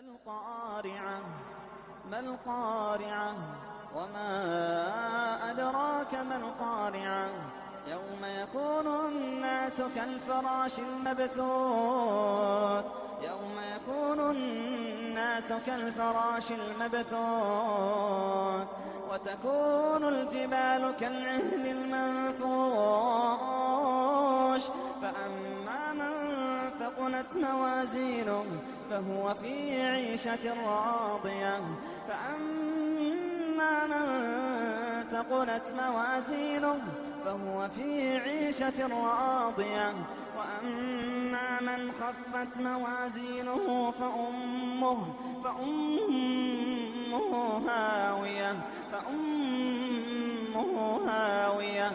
القارعة ما القارعة؟ وما أدراك ما القارعة؟ يوم يكون الناس كالفراش المبثوث يوم يكون الناس كالفراش المبثوث وتكون الجبال كالعهن المنفوش. فأما من ثقلت موازينه فهو في عيشة راضية. فأما من ثقلت موازينه فهو في عيشة راضية. وأما من خفت موازينه فأمه فأمه هاوية. فأمه هاوية.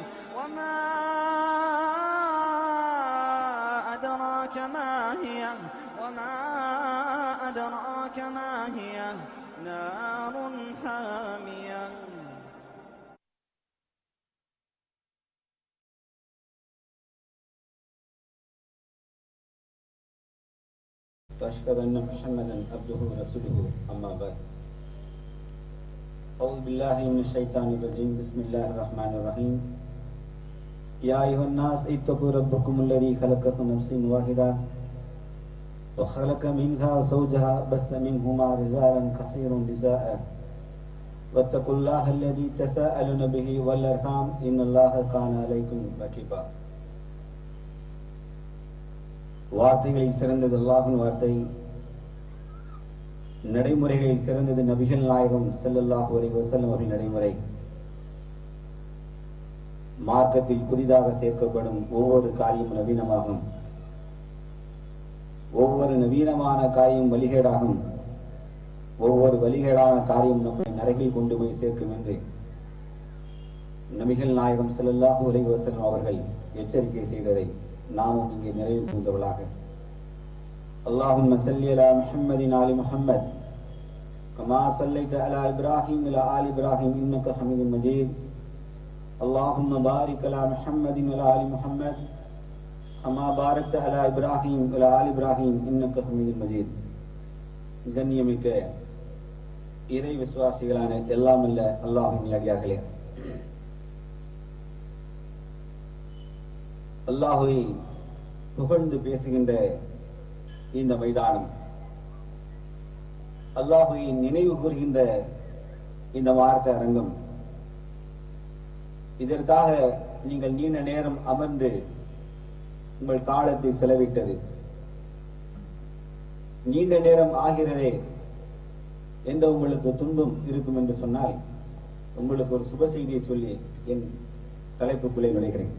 وأشهد أن محمدا عبده ورسوله أما بعد. أعوذ بالله من الشيطان الرجيم. بسم الله الرحمن الرحيم. يا أيها الناس اتقوا ربكم الذي خلقكم نفس واحدة وخلق منها زوجها بس منهما رجالا كثيرا نساء. واتقوا الله الذي تساءلون به والأرحام. إن الله كان عليكم رقيبا. வார்த்தைகளில் சிறந்தது அல்லாஹின் வார்த்தை. நடைமுறைகளில் சிறந்தது நபிகள் நாயகம் ஸல்லல்லாஹு அலைஹி வசல்லம் அவர்கள் நடைமுறை. மார்க்கத்தில் புதிதாக சேர்க்கப்படும் ஒவ்வொரு காரியம் நவீனமாகும். ஒவ்வொரு நவீனமான காரியம் வழிகேடாகும். ஒவ்வொரு வழிகேடான காரியம் நம்மை நரகில் கொண்டு போய் சேர்க்கும் என்று நபிகள் நாயகம் ஸல்லல்லாஹு அலைஹி வசல்லம் அவர்கள் எச்சரிக்கை செய்ததை. நாமும் இங்கே நிறைவு கூந்தவளாக اللهم صل على محمد آل محمد كما صليت على إبراهيم وعلى آل إبراهيم إنك حميد مجيد اللهم بارك على محمد وعلى آل محمد كما باركت على إبراهيم وعلى آل إبراهيم إنك حميد مجيد கண்ணியமிக்க இறை விசுவாசிகளான எல்லாம் அல்ல அல்லாஹின் அடியார்களே அல்லாஹுவை புகழ்ந்து பேசுகின்ற இந்த மைதானம். அல்லாஹுவை நினைவு கூறுகின்ற இந்த மார்க்க அரங்கம். இதற்காக நீங்கள் நீண்ட நேரம் அமர்ந்து உங்கள் காலத்தை செலவிட்டது. நீண்ட நேரம் ஆகிறதே என்ற உங்களுக்கு துன்பம் இருக்கும் என்று சொன்னால் உங்களுக்கு ஒரு சுப செய்தியை சொல்லி என் தலைப்புக்குள்ளே நுழைகிறேன்.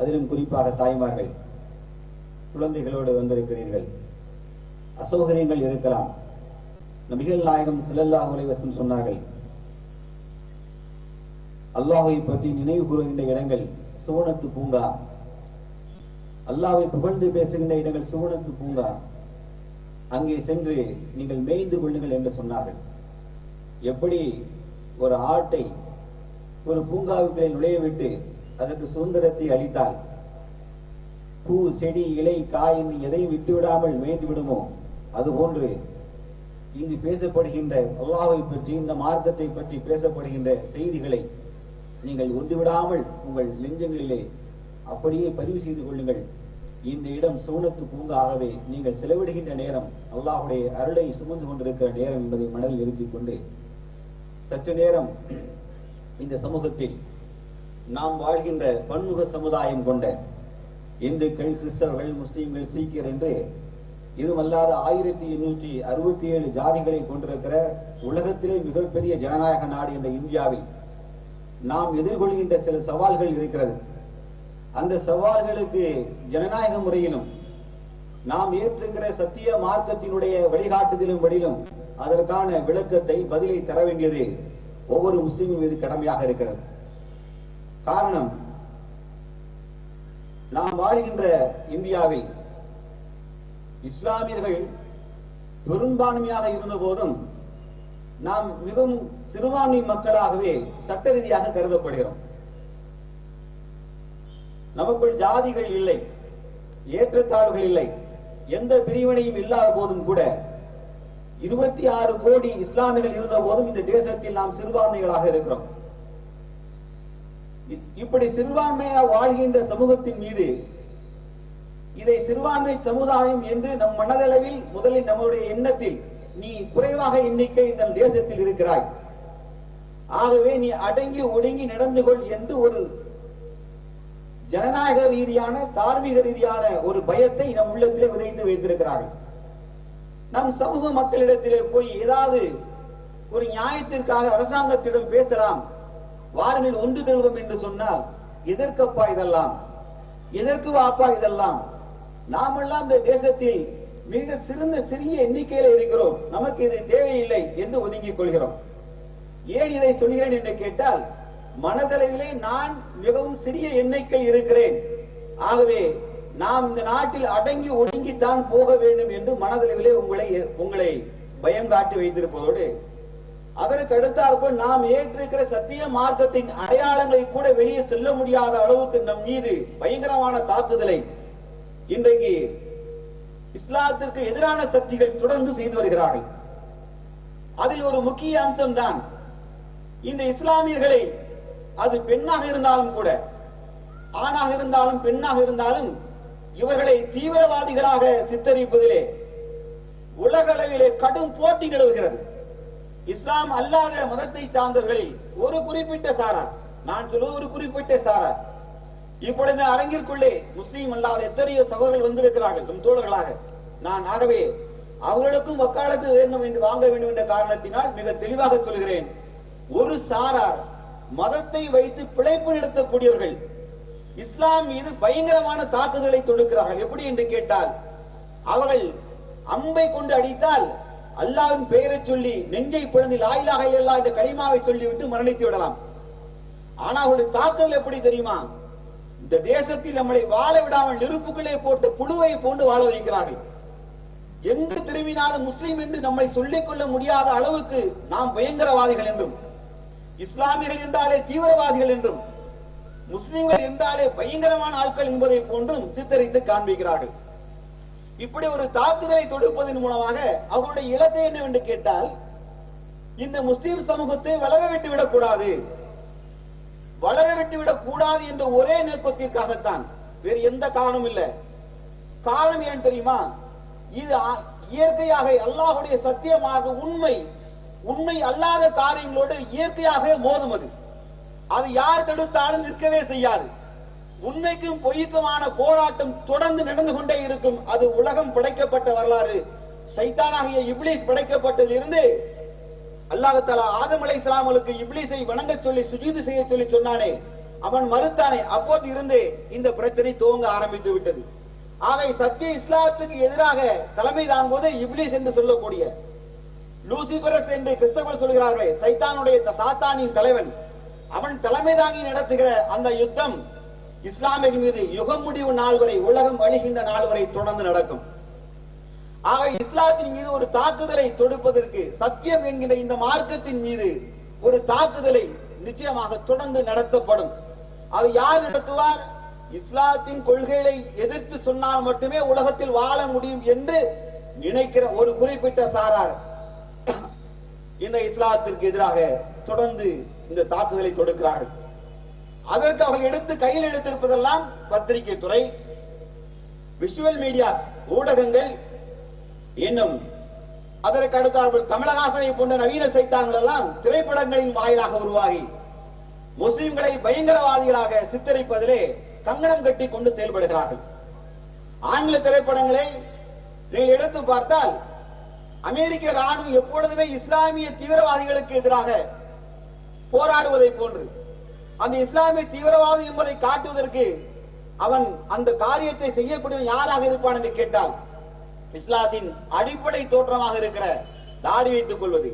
அதிலும் குறிப்பாக தாய்மார்கள் குழந்தைகளோடு வந்திருக்கிறீர்கள். அசௌகரியங்கள் இருக்கலாம். நபிகள் நாயகம் சிலல்லாஹ் உலைவசம் சொன்னார்கள் அல்லாஹை பற்றி நினைவு கூறுகின்ற இடங்கள் சுவனத்து பூங்கா. அல்லாஹை புகழ்ந்து பேசுகின்ற இடங்கள் சுவனத்து பூங்கா. அங்கே சென்று நீங்கள் மேய்ந்து கொள்ளுங்கள் என்று சொன்னார்கள். எப்படி ஒரு ஆட்டை ஒரு பூங்காவுக்குள்ளே நுழைய விட்டு அதற்கு சுதந்திரத்தை அளித்தால் பூ செடி இலை காய் எதையும் விட்டுவிடாமல் மேய்ந்து விடுமோ? அதுபோன்று இங்கு பேசப்படுகின்ற அல்லாவை பற்றி இந்த மார்க்கத்தை பற்றி பேசப்படுகின்ற செய்திகளை நீங்கள் ஒத்துவிடாமல் உங்கள் நெஞ்சங்களிலே அப்படியே பதிவு செய்து கொள்ளுங்கள். இந்த இடம் சூனத்து பூங்காகவே நீங்கள் செலவிடுகின்ற நேரம் அல்லாஹுடைய அருளை சுமந்து கொண்டிருக்கிற நேரம் என்பதை மனதில் நிறுத்திக் கொண்டு சற்று நேரம் இந்த சமூகத்தில் நாம் வாழ்கின்ற பன்முக சமுதாயம் கொண்ட இந்துக்கள் கிறிஸ்தவர்கள் முஸ்லீம்கள் சீக்கியர் என்று இதுமல்லாத ஆயிரத்தி எண்ணூற்றி அறுபத்தி ஏழு ஜாதிகளை கொண்டிருக்கிற உலகத்திலே மிகப்பெரிய ஜனநாயக நாடு என்ற இந்தியாவில் நாம் எதிர்கொள்கின்ற சில சவால்கள் இருக்கிறது. அந்த சவால்களுக்கு ஜனநாயக முறையிலும் நாம் ஏற்றுகிற சத்திய மார்க்கத்தினுடைய வழிகாட்டுதலும் வழியிலும் அதற்கான விளக்கத்தை பதிலை தர வேண்டியது ஒவ்வொரு முஸ்லீமும் மீது கடமையாக இருக்கிறது. காரணம் நாம் வாழ்கின்ற இந்தியாவில் இஸ்லாமியர்கள் பெரும்பான்மையாக இருந்த போதும் நாம் மிகவும் சிறுபான்மை மக்களாகவே சட்ட ரீதியாக கருதப்படுகிறோம். நமக்குள் ஜாதிகள் இல்லை ஏற்றத்தாழ்வுகள் இல்லை எந்த பிரிவினையும் இல்லாத போதும் கூட இருபத்தி ஆறு கோடி இஸ்லாமியர்கள் இருந்த போதும் இந்த தேசத்தில் நாம் சிறுபான்மைகளாக இருக்கிறோம். இப்படி சிறுபான்மையா வாழ்கின்ற சமூகத்தின் மீது இதை சிறுபான்மை சமுதாயம் என்று நம் மனதளவில் முதலில் நம்முடைய எண்ணத்தில் நீ குறைவாக எண்ணிக்கை இந்த தேசத்தில் இருக்கிறாய். ஆகவே நீ அடங்கி ஒடுங்கி நடந்து கொள் என்று ஒரு ஜனநாயக ரீதியான தார்மீக ரீதியான ஒரு பயத்தை நம் உள்ளத்திலே விதைத்து வைத்திருக்கிறார்கள். நம் சமூக மக்களிடத்திலே போய் ஏதாவது ஒரு நியாயத்திற்காக அரசாங்கத்திடம் பேசலாம் வாருங்கள் ஒன்று திரள்வோம் என்று சொன்னால் எதற்கப்பா இதெல்லாம்? எதற்கு வாப்பா இதெல்லாம்? நாமெல்லாம் இந்த தேசத்தில் மிக சிறந்த சிறிய எண்ணிக்கையில இருக்கிறோம். நமக்கு இது தேவையில்லை என்று ஒதுங்கிக் கொள்கிறோம். ஏன் இதை சொல்கிறேன் என்று கேட்டால் மனதளவிலே நான் மிகவும் சிறிய எண்ணிக்கை இருக்கிறேன். ஆகவே நாம் இந்த நாட்டில் அடங்கி ஒடுங்கித்தான் போக வேண்டும் என்று மனதளவிலே உங்களை உங்களை பயம் காட்டி வைத்திருப்பதோடு அதற்கு அடுத்தாற்போல் நாம் ஏற்றிருக்கிற சத்திய மார்க்கத்தின் அடையாளங்களை கூட வெளியே செல்ல முடியாத அளவுக்கு நம் மீது பயங்கரமான தாக்குதலை இன்றைக்கு இஸ்லாத்திற்கு எதிரான சக்திகள் தொடர்ந்து செய்து வருகிறார்கள். அதில் ஒரு முக்கிய அம்சம் தான் இந்த இஸ்லாமியர்களை அது பெண்ணாக இருந்தாலும் கூட ஆணாக இருந்தாலும் பெண்ணாக இருந்தாலும் இவர்களை தீவிரவாதிகளாக சித்தரிப்பதிலே உலக அளவிலே கடும் போட்டி நிலவுகிறது. இஸ்லாம் அல்லாத மதத்தை சார்ந்தவர்களில் ஒரு குறிப்பிட்ட சாரார். நான் சொல்வது ஒரு குறிப்பிட்ட சாரார். இப்பொழுது அரங்கிற்குள்ளே முஸ்லீம் அல்லாத எத்தனையோ சகோதரர்கள் வந்திருக்கிறார்கள் நம் தோழர்களாக. நான் ஆகவே அவர்களுக்கும் வக்காலத்து வேண்டும் என்று வாங்க வேண்டும் என்ற காரணத்தினால் மிக தெளிவாக சொல்கிறேன். ஒரு சாரார் மதத்தை வைத்து பிழைப்பு நடத்தக்கூடியவர்கள் இஸ்லாம் மீது பயங்கரமான தாக்குதலை தொடுக்கிறார்கள். எப்படி என்று கேட்டால் அவர்கள் அம்பை கொண்டு அடித்தால் அல்லாவின் பெயரை சொல்லி நெஞ்சை பிளந்து லாயிலாக இல்லா இந்த களிமாவை சொல்லிவிட்டு மரணித்து விடலாம். ஆனா அவருடைய தாக்குதல் எப்படி தெரியுமா? இந்த தேசத்தில் நம்மளை வாழ விடாமல் நெருப்புக்களை போட்டு புழுவை போன்று வாழ வைக்கிறார்கள். எங்கு திரும்பினாலும் முஸ்லீம் என்று நம்மை சொல்லிக் கொள்ள முடியாத அளவுக்கு நாம் பயங்கரவாதிகள் என்றும் இஸ்லாமியர்கள் என்றாலே தீவிரவாதிகள் என்றும் முஸ்லிம்கள் என்றாலே பயங்கரமான ஆட்கள் என்பதை போன்றும் சித்தரித்து காண்பிக்கிறார்கள். இப்படி ஒரு தாக்குதலை தொடுப்பதன் மூலமாக அவருடைய இலக்கை என்னவென்று கேட்டால் இந்த முஸ்லிம் சமூகத்தை வளர விட்டு விடக்கூடாது. வளர விட்டு விடக்கூடாது என்ற ஒரே நோக்கத்திற்காகத்தான். வேறு எந்த காரணமும் இல்லை. காரணம் ஏன் தெரியுமா? இது இயற்கையாக அல்லாஹுடைய சத்தியமாக உண்மை உண்மை அல்லாத காரியங்களோடு இயற்கையாகவே மோதும் அது. அது யார் தடுத்தாலும் நிற்கவே செய்யாது. உண்மைக்கும் பொய்க்குமான போராட்டம் தொடர்ந்து நடந்து கொண்டே இருக்கும். அது உலகம் படைக்கப்பட்ட வரலாறு. சைத்தானாகிய இப்லீஸ் படைக்கப்பட்டதிலிருந்து அல்லாஹ் தஆலா ஆதம் இஸ்லாமலுக்கு இப்லீஸை வணங்க சொல்லி சுஜீது செய்ய சொல்லி சொன்னானே. அவன் மறுத்தானே அப்போது இருந்து இந்த பிரச்சனை துவங்க ஆரம்பித்து விட்டது. ஆகை சத்திய இஸ்லாத்துக்கு எதிராக தலைமை தாங்குவது இப்லீஸ் என்று சொல்லக்கூடிய லூசிபரஸ் என்று கிறிஸ்தவர் சொல்கிறார்களே சைத்தானுடைய த- சாத்தானின் தலைவன். அவன் தலைமை தாங்கி நடத்துகிற அந்த யுத்தம் இஸ்லாமியர்கள் மீது யுகம் முடிவு நாள் வரை உலகம் அழிகின்ற நாள் வரை தொடர்ந்து நடக்கும். ஆக இஸ்லாத்தின் மீது ஒரு தாக்குதலை தொடுப்பதற்கு சத்தியம் என்கிற இந்த மார்க்கத்தின் மீது ஒரு தாக்குதலை நிச்சயமாக தொடர்ந்து நடத்தப்படும். அது யார் நடத்துவார்? இஸ்லாத்தின் கொள்கைகளை எதிர்த்து சொன்னால் மட்டுமே உலகத்தில் வாழ முடியும் என்று நினைக்கிற ஒரு குறிப்பிட்ட சாரார் இந்த இஸ்லாத்திற்கு எதிராக தொடர்ந்து இந்த தாக்குதலை தொடுக்கிறார்கள். அதற்கு அவர்கள் எடுத்து கையில் எடுத்திருப்பதெல்லாம் பத்திரிகை துறை விஷுவல் மீடியா ஊடகங்கள் இன்னும் அதற்கு அடுத்தார்கள் கமலஹாசனை போன்ற நவீன சைத்தான்கள் எல்லாம் திரைப்படங்களின் வாயிலாக உருவாகி முஸ்லிம்களை பயங்கரவாதிகளாக சித்தரிப்பதிலே கங்கணம் கட்டி கொண்டு செயல்படுகிறார்கள். ஆங்கில திரைப்படங்களை நீங்கள் எடுத்து பார்த்தால் அமெரிக்க ராணுவம் எப்பொழுதுமே இஸ்லாமிய தீவிரவாதிகளுக்கு எதிராக போராடுவதை போன்று அந்த இஸ்லாமிய தீவிரவாதி என்பதை காட்டுவதற்கு அவன் அந்த காரியத்தை செய்யக்கூடிய யாராக இருப்பான் என்று கேட்டால் இஸ்லாத்தின் அடிப்படை தோற்றமாக இருக்கிற தாடி வைத்துக் கொள்வது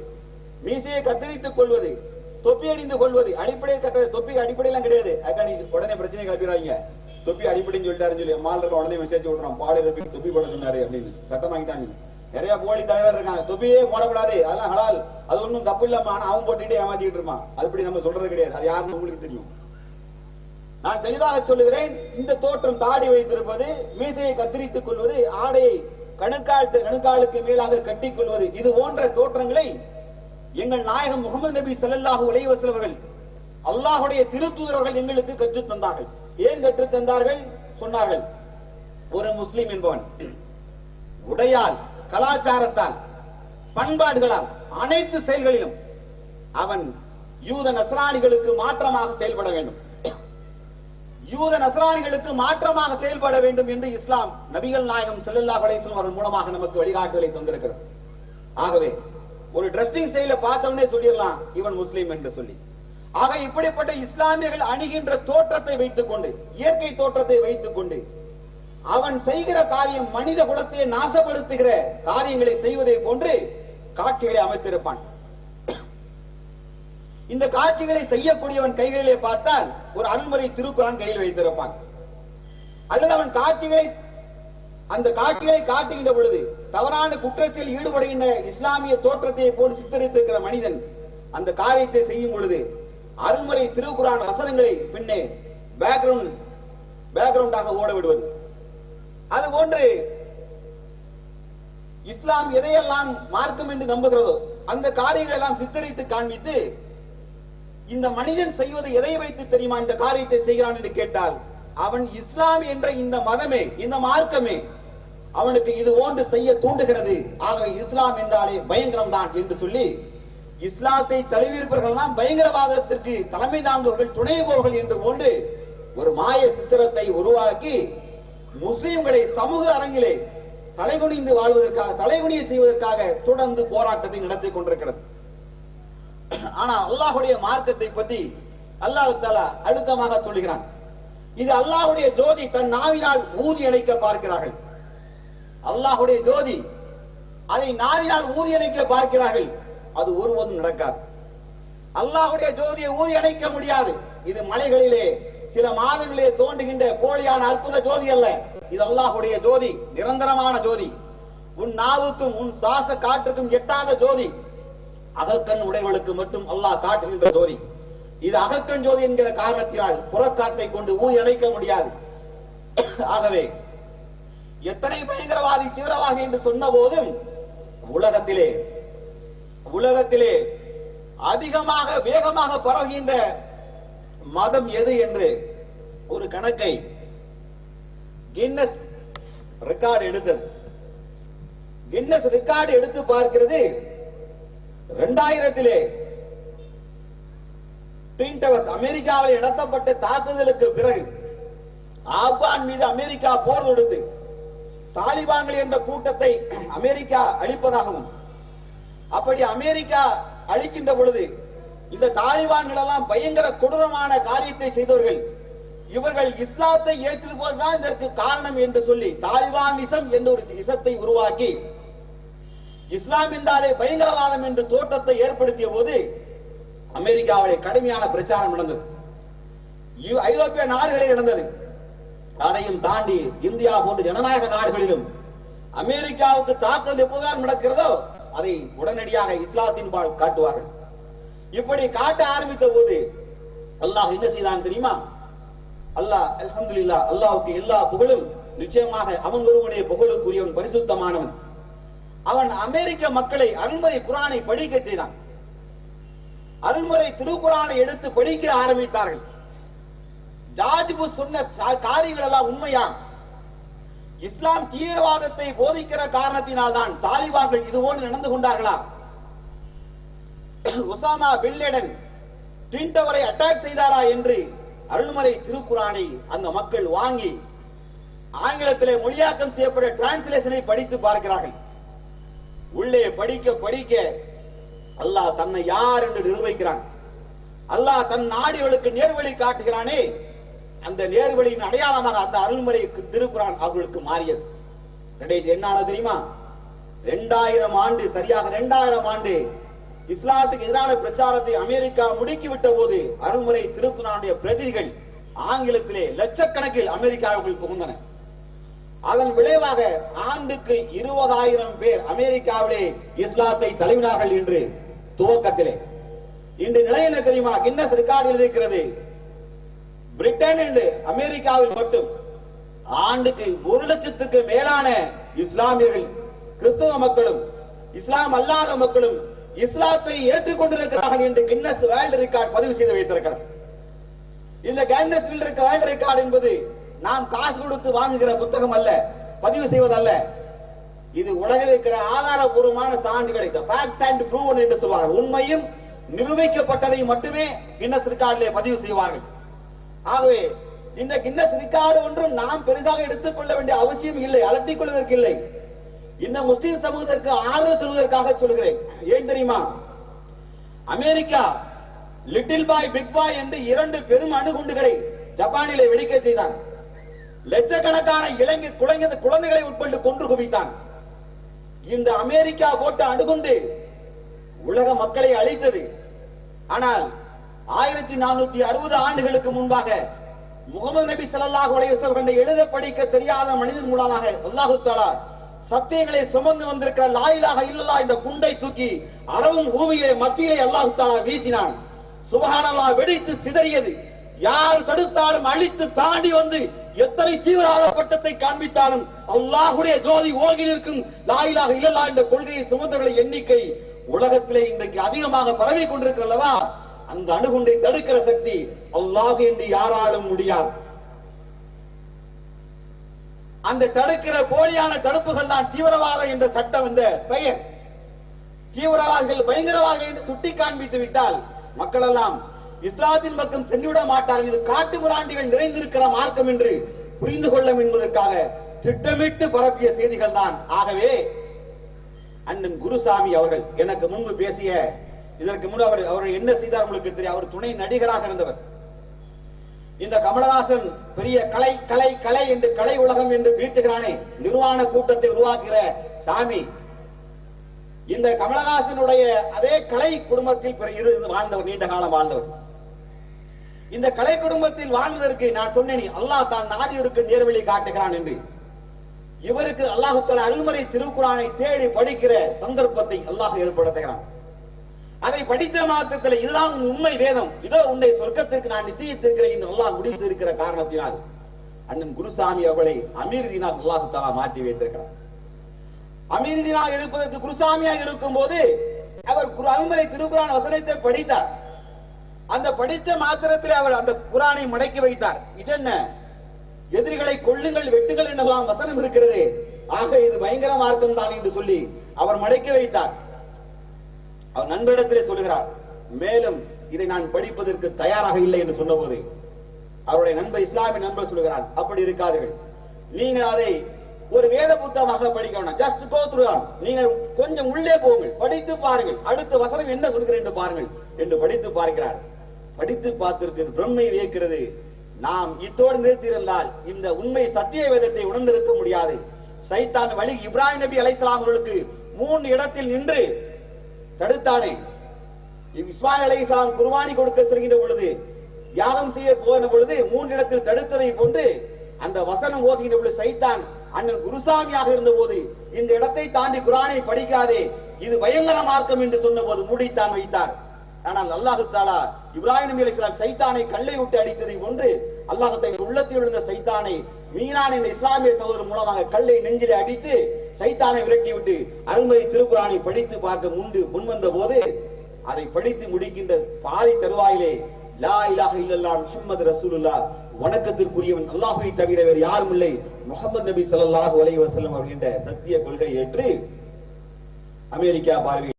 மீசையை கத்தரித்துக் கொள்வது தொப்பி அணிந்து கொள்வது அடிப்படை கட்ட தொப்பி அடிப்படையெல்லாம் கிடையாது. அதுக்காக நீ உடனே பிரச்சனை கிளப்பிடுறாங்க தொப்பி அடிப்படைன்னு சொல்லிட்டாருன்னு சொல்லி மால் இருக்க உடனே மெசேஜ் விட்டுறான். பாடு தொப்பி போட சொன்னாரு அப்படின்னு சட்டம் வாங்கிட்டாங்க. நிறைய போலி தலைவர் இருக்காங்க. தொப்பியே போடக்கூடாது. அதெல்லாம் ஹலால். அது ஒன்றும் தப்பு இல்லம்மா ஆனா அவன் போட்டுட்டு ஏமாத்திட்டு இருப்பான். அதுபடி நம்ம சொல்றது கிடையாது. அது யாருன்னு உங்களுக்கு தெரியும். நான் தெளிவாக சொல்லுகிறேன். இந்த தோற்றம் தாடி வைத்திருப்பது மீசையை கத்திரித்துக் கொள்வது ஆடையை கணுக்கால் கணுக்காலுக்கு மேலாக கட்டிக் கொள்வது இது போன்ற தோற்றங்களை எங்கள் நாயகம் முகமது நபி ஸல்லல்லாஹு அலைஹி வஸல்லம் அவர்கள் திருத்தூதர்கள் எங்களுக்கு கற்றுத் தந்தார்கள். ஏன் கற்றுத் தந்தார்கள்? சொன்னார்கள். ஒரு முஸ்லிம் என்பவன் உடையால் கலாச்சாரத்தால் பண்பாடுகளால் அனைத்து செயல்களிலும் அவன் யூத நசராணிகளுக்கு மாற்றமாக செயல்பட வேண்டும். யூத நசராணிகளுக்கு மாற்றமாக செயல்பட வேண்டும் என்று இஸ்லாம் நபிகள் நாயகம் செல்லுல்லா கலேசன் அவர்கள் மூலமாக நமக்கு வழிகாட்டுதலை தந்திருக்கிறது. ஆகவே ஒரு ட்ரெஸ்ஸிங் ஸ்டைல பார்த்தவனே சொல்லிடலாம் இவன் முஸ்லீம் என்று சொல்லி. ஆக இப்படிப்பட்ட இஸ்லாமியர்கள் அணுகின்ற தோற்றத்தை வைத்துக் கொண்டு இயற்கை தோற்றத்தை வைத்துக் கொண்டு அவன் செய்கிற காரியம் மனித குலத்தை நாசப்படுத்துகிற காரியங்களை செய்வதை போன்று காட்சிகளை அமைத்திருப்பான். இந்த காட்சிகளை செய்யக்கூடியவன் கைகளிலே பார்த்தால் ஒரு அருள்முறை திருக்குறான் கையில் வைத்திருப்பான். அல்லது அவன் காட்சிகளை அந்த காட்சிகளை காட்டுகின்ற பொழுது தவறான குற்றத்தில் ஈடுபடுகின்ற இஸ்லாமிய தோற்றத்தை போட்டு சித்தரித்திருக்கிற மனிதன் அந்த காரியத்தை செய்யும் பொழுது அருள்முறை திருக்குறான் வசனங்களை பின்னே பேக்ரவுண்ட் பேக்ரவுண்டாக ஓட விடுவது. அது போன்று இஸ்லாம் எதையெல்லாம் மார்க்கம் என்று நம்புகிறதோ அந்த காரியங்களை எல்லாம் சித்தரித்து காண்பித்து இந்த மனிதன் செய்வது எதை வைத்து தெரியுமா? இந்த காரியத்தை செய்கிறான் என்று கேட்டால் அவன் இஸ்லாம் என்ற இந்த மதமே இந்த மார்க்கமே அவனுக்கு இது போன்று செய்ய தூண்டுகிறது. ஆகவே இஸ்லாம் என்றாலே பயங்கரம் தான் என்று சொல்லி இஸ்லாத்தை தழுவியிருப்பவர்கள் எல்லாம் பயங்கரவாதத்திற்கு தலைமை தாங்குபவர்கள் துணை போவர்கள் என்று போன்று ஒரு மாய சித்திரத்தை உருவாக்கி முஸ்லிம்களை சமூக அரங்கிலே தலைகுனிந்து வாழ்வதற்காக தலைகுனிய செய்வதற்காக தொடர்ந்து போராட்டத்தை நடத்தி கொண்டிருக்கிறது. ஆனா அல்லாஹுடைய மார்க்கத்தை பத்தி அல்லாஹு தாலா அழுத்தமாக சொல்லுகிறான். இது அல்லாஹுடைய ஜோதி தன் நாவினால் ஊதி அணைக்க பார்க்கிறார்கள். அல்லாஹுடைய ஜோதி அதை நாவினால் ஊதி அணைக்க பார்க்கிறார்கள். அது ஒருவதும் நடக்காது. அல்லாஹுடைய ஜோதியை ஊதி அணைக்க முடியாது. இது மலைகளிலே சில மாதங்களிலே தோன்றுகின்ற போலியான அற்புத ஜோதி அல்ல. இது அல்லாஹுடைய ஜோதி நிரந்தரமான ஜோதி. உன் நாவுக்கும் உன் சுவாச காற்றுக்கும் எட்டாத ஜோதி. அகக்கண் உடைவளுக்கு மட்டும் அல்லாஹ் காட்டுகின்ற ஜோதி. இது அகக்கண் ஜோதி என்கிற காரணத்தினால் புறக்காட்டை கொண்டு ஊதி அணைக்க முடியாது. ஆகவே எத்தனை பயங்கரவாதி தீவிரவாதி என்று சொன்ன போதும் உலகத்திலே உலகத்திலே அதிகமாக வேகமாக பரவுகின்ற மதம் எது என்று ஒரு கணக்கை கின்னஸ் ரெக்கார்டு எடுத்தது. கின்னஸ் ரெக்கார்டு எடுத்து பார்க்கிறது இரண்டாயிரத்திலே. ட்வின் டவர்ஸ் அமெரிக்காவில் நடத்தப்பட்ட தாக்குதலுக்கு பிறகு ஆப்கான் மீது அமெரிக்கா போர் தொடுத்து தாலிபான்கள் என்ற கூட்டத்தை அமெரிக்கா அழிப்பதாகவும் அப்படி அமெரிக்கா அழிக்கின்ற பொழுது இந்த தாலிபான்கள் எல்லாம் பயங்கர கொடூரமான காரியத்தை செய்தவர்கள். இவர்கள் இஸ்லாத்தை ஏற்றிருப்பதுதான் இதற்கு காரணம் என்று சொல்லி தாலிபானிசம் என்ற ஒரு இசத்தை உருவாக்கி இஸ்லாம் என்றாலே பயங்கரவாதம் என்று தோற்றத்தை ஏற்படுத்திய போது அமெரிக்காவுடைய கடுமையான பிரச்சாரம் நடந்தது. ஐரோப்பிய நாடுகளில் நடந்தது. அதையும் தாண்டி இந்தியா போன்ற ஜனநாயக நாடுகளிலும் அமெரிக்காவுக்கு தாக்குதல் எப்போதுதான் நடக்கிறதோ அதை உடனடியாக இஸ்லாத்தின் பால் காட்டுவார்கள். இப்படி காட்ட ஆரம்பித்த போது அல்லாஹ் என்ன செய்தான் தெரியுமா? அல்லாஹ் அல்ஹம்துல்ல அல்லாஹுக்கு எல்லா புகழும் நிச்சயமாக அவன் ஒருவனே புகழுக்குரியவன் பரிசுத்தமானவன். அவன் அமெரிக்க மக்களை அருள்முறை குரானை படிக்க செய்தான். அருள்முறை திருக்குறானை எடுத்து படிக்க ஆரம்பித்தார்கள். ஜார்ஜ் புஷ் சொன்ன காரியங்கள் எல்லாம் உண்மையா? இஸ்லாம் தீவிரவாதத்தை போதிக்கிற காரணத்தினால் தான் தாலிபான்கள் இது போன்று நடந்து கொண்டார்களா? ஒசாமா பில்லேடன் ட்வின் டவரை அட்டாக் செய்தாரா என்று அருள்மறை திருக்குறானை அந்த மக்கள் வாங்கி ஆங்கிலத்திலே மொழியாக்கம் செய்யப்பட்ட டிரான்ஸ்லேஷனை படித்து பார்க்கிறார்கள். உள்ளே படிக்க படிக்க அல்லாஹ் தன்னை யார் என்று நிர்வகிக்கிறான். அல்லாஹ் தன் நாடிகளுக்கு நேர்வழி காட்டுகிறானே. அந்த நேர்வழியின் அடையாளமாக அந்த அருள்முறை திருக்குறான் அவர்களுக்கு மாறியது. கடைசி என்ன தெரியுமா? ரெண்டாயிரம் ஆண்டு சரியாக ரெண்டாயிரம் ஆண்டு இஸ்லாத்துக்கு எதிரான பிரச்சாரத்தை அமெரிக்கா முடுக்கிவிட்ட போது அருள்முறை திருக்குறானுடைய பிரதிகள் ஆங்கிலத்திலே லட்சக்கணக்கில் அமெரிக்காவுக்குள் புகுந்தன. அதன் விளைவாக ஆண்டுக்கு இருபதாயிரம் பேர் அமெரிக்காவிலே இஸ்லாத்தை தழுவினார்கள் என்று துவக்கத்திலே. இன்று நிலை என்ன தெரியுமா? கின்னஸ் ரெக்கார்டு இருக்கிறது. பிரிட்டன் என்று அமெரிக்காவில் மட்டும் ஆண்டுக்கு ஒரு லட்சத்துக்கு மேலான இஸ்லாமியர்கள் கிறிஸ்தவ மக்களும் இஸ்லாம் அல்லாத மக்களும் இஸ்லாத்தை ஏற்றுக்கொண்டிருக்கிறார்கள் என்று கின்னஸ் வேர்ல்ட் ரெக்கார்ட் பதிவு செய்து வைத்திருக்கிறது. இந்த கின்னஸ் வேர்ல்ட் ரெக்கார்ட் என்பது நாம் காசு கொடுத்து வாங்குகிற புத்தகம் அல்ல பதிவு செய்வதல்ல. இது உலகில் இருக்கிற ஆதாரபூர்வமான கிடைக்கும் ஃபேக்ட் அண்ட் ப்ரூவன் என்று சொல்வார்கள். உண்மையும் நிரூபிக்கப்பட்டதை மட்டுமே கின்னஸ் ரெக்கார்டிலே பதிவு செய்வார்கள். ஆகவே இந்த கின்னஸ் ரெக்கார்டு ஒன்றும் நாம் பெரிதாக எடுத்துக்கொள்ள வேண்டிய அவசியம் இல்லை அலட்டிக் கொள்வதற்கு இல்லை. இந்த முஸ்லிம் சமூகத்திற்கு ஆதரவு சொல்வதற்காக சொல்கிறேன் ஏன் தெரியுமா? America little boy big boy என்று இரண்டு பெரும் அணுகுண்டுகளை ஜப்பானிலே வெடிக்க செய்தான். லட்சக்கணக்கான இளைஞர் குழந்தை குழந்தைகளை உட்கொண்டு கொன்று குவித்தான். இந்த அமெரிக்கா போட்ட அணுகுண்டு உலக மக்களை அழித்தது. ஆனால் ஆயிரத்தி நானூத்தி அறுபது ஆண்டுகளுக்கு முன்பாக முகமது நபி ஸல்லல்லாஹு அலைஹி எழுத படிக்க தெரியாத மனிதன் மூலமாக அல்லாஹு தாலா சத்தியங்களை சுமந்து வந்திருக்கிற லாயிலாக இல்லல்லா இந்த என்ற குண்டை தூக்கி அரவும் பூமியிலே மத்தியிலே அல்லாஹு வீசினான். சுபஹானல்லாஹ் வெடித்து சிதறியது. யார் தடுத்தாலும் அழித்து தாண்டி வந்து எத்தனை தீவிரவாத பட்டத்தை காண்பித்தாலும் அல்லாஹுடைய ஜோதி ஓகி நிற்கும் லாயிலாக இல்லல்லா என்ற கொள்கையை சுமந்தவர்களின் எண்ணிக்கை உலகத்திலே இன்றைக்கு அதிகமாக பரவி கொண்டிருக்கிறல்லவா அந்த அணுகுண்டை தடுக்கிற சக்தி அல்லாஹ் என்று யாராலும் முடியாது. அந்த தடுக்கிற போலியான தடுப்புகள் தான் தீவிரவாதம் என்ற சட்டம் இந்த பெயர். தீவிரவாதிகள் பயங்கரவாதிகள் என்று சுட்டி காண்பித்து விட்டால் மக்கள் எல்லாம் இஸ்லாத்தின் பக்கம் சென்றுவிட மாட்டார்கள் இது காட்டு முராண்டிகள் நிறைந்திருக்கிற மார்க்கம் என்று புரிந்து கொள்ளும் என்பதற்காக திட்டமிட்டு பரப்பிய செய்திகள் தான். ஆகவே அண்ணன் குருசாமி அவர்கள் எனக்கு முன்பு பேசிய இதற்கு முன்பு அவர் அவர் என்ன செய்தார் உங்களுக்கு தெரியும்? அவர் துணை நடிகராக இருந்தவர். இந்த கமலஹாசன் பெரிய கலை கலை கலை என்று கலை உலகம் என்று பீட்டுகிறானே நிர்வாண கூட்டத்தை உருவாக்குகிற சாமி. இந்த கமலஹாசனுடைய அதே கலை குடும்பத்தில் பிற- வாழ்ந்தவர் நீண்ட காலம் வாழ்ந்தவர். இந்த கலை குடும்பத்தில் வாழ்வதற்கு நான் சொன்னேன் அல்லாஹ் தான் நாடியோருக்கு நேர்வழி காட்டுகிறான் என்று. இவருக்கு அல்லாஹு அருள்முறை அருள்மறை திருக்குறானை தேடி படிக்கிற சந்தர்ப்பத்தை அல்லாஹ் ஏற்படுத்துகிறான். அதை படித்த மாத்திரத்தில் இதுதான் உண்மை வேதம். இதோ உன்னை சொர்க்கத்திற்கு நான் நிச்சயித்திருக்கிறேன் என்று அல்லாஹ் முடிவு செய்திருக்கிற காரணத்தினால். அண்ணன் குருசாமி அவர்களை அமீர்தீனாக அல்லாஹு தாலா மாற்றி வைத்திருக்கிறார் அமீர்தீனாக இருப்பதற்கு குருசாமியாக இருக்கும் போது அவர் குரு அருள்மறை திருக்குறான் வசனத்தை படித்தார். அந்த படித்த மாத்திரத்தில் அவர் அந்த குரானை மடக்கி வைத்தார். இதென்ன? எதிரிகளை கொள்ளுங்கள் வெட்டுங்கள் என்றெல்லாம் வசனம் இருக்கிறது. ஆக இது பயங்கர மார்க்கம் தான் என்று சொல்லி அவர் மடக்கி வைத்தார். அவர் நண்பரிடத்திலே சொல்லுகிறார் மேலும் இதை நான் படிப்பதற்கு தயாராக இல்லை என்று சொன்னபோது அவருடைய நண்பர் இஸ்லாமிய நண்பர் சொல்லுகிறார் அப்படி இருக்காதீர்கள். நீங்கள் அதை ஒரு வேத புத்தகமாக படிக்க வேண்டாம். ஜஸ்ட் கோ த்ரூ நீங்கள் கொஞ்சம் உள்ளே போங்கள். படித்து பாருங்கள். அடுத்த வசனம் என்ன சொல்கிறேன் என்று பாருங்கள் என்று படித்து பார்க்கிறார். படித்து பார்த்திருக்கு பிரம்மை வியக்கிறது. நாம் இத்தோடு நிறுத்தியிருந்தால் இந்த உண்மை சத்திய வேதத்தை உணர்ந்திருக்க முடியாது. சைத்தான் வழி இப்ராஹிம் நபி அலைஹிஸ்ஸலாம் அவர்களுக்கு மூணு இடத்தில் நின்று தடுத்தானே இஸ்மாயில் அலைஹிஸ்ஸலாம் குர்பானி கொடுக்க செல்கின்ற பொழுது யாகம் செய்ய போன பொழுது மூன்று இடத்தில் தடுத்ததை போன்று அந்த வசனம் ஓதுகின்ற பொழுது சைத்தான் அண்ணன் குருசாமியாக இருந்த போது இந்த இடத்தை தாண்டி குரானை படிக்காதே இது பயங்கர மார்க்கம் என்று சொன்ன போது மூடித்தான் வைத்தார். ஆனால் அல்லாஹு தாலா இப்ராஹிம் நபி அலைஹிஸ்ஸலாம் சைத்தானை கல்லை விட்டு அடித்ததை போன்று அல்லாஹத்தை உள்ளத்தில் விழுந்த சைத்தானை மீனான் இஸ்லாமிய சகோதரர் மூலமாக கல்லை நெஞ்சிலே அடித்து சைத்தானை விரட்டி விட்டு திருக்குறானை படித்து பார்க்க முன்பு முன்வந்த போது அதை படித்து முடிக்கின்ற பாதி தருவாயிலே லா இலாக இல்லல்லா முஹம்மது ரசூலுல்லா வணக்கத்திற்குரியவன் அல்லாஹை தவிர வேறு யாரும் இல்லை முகமது நபி ஸல்லல்லாஹு அலைஹி வஸல்லம் அப்படின்ற சத்திய கொள்கை ஏற்று அமெரிக்கா பார்வை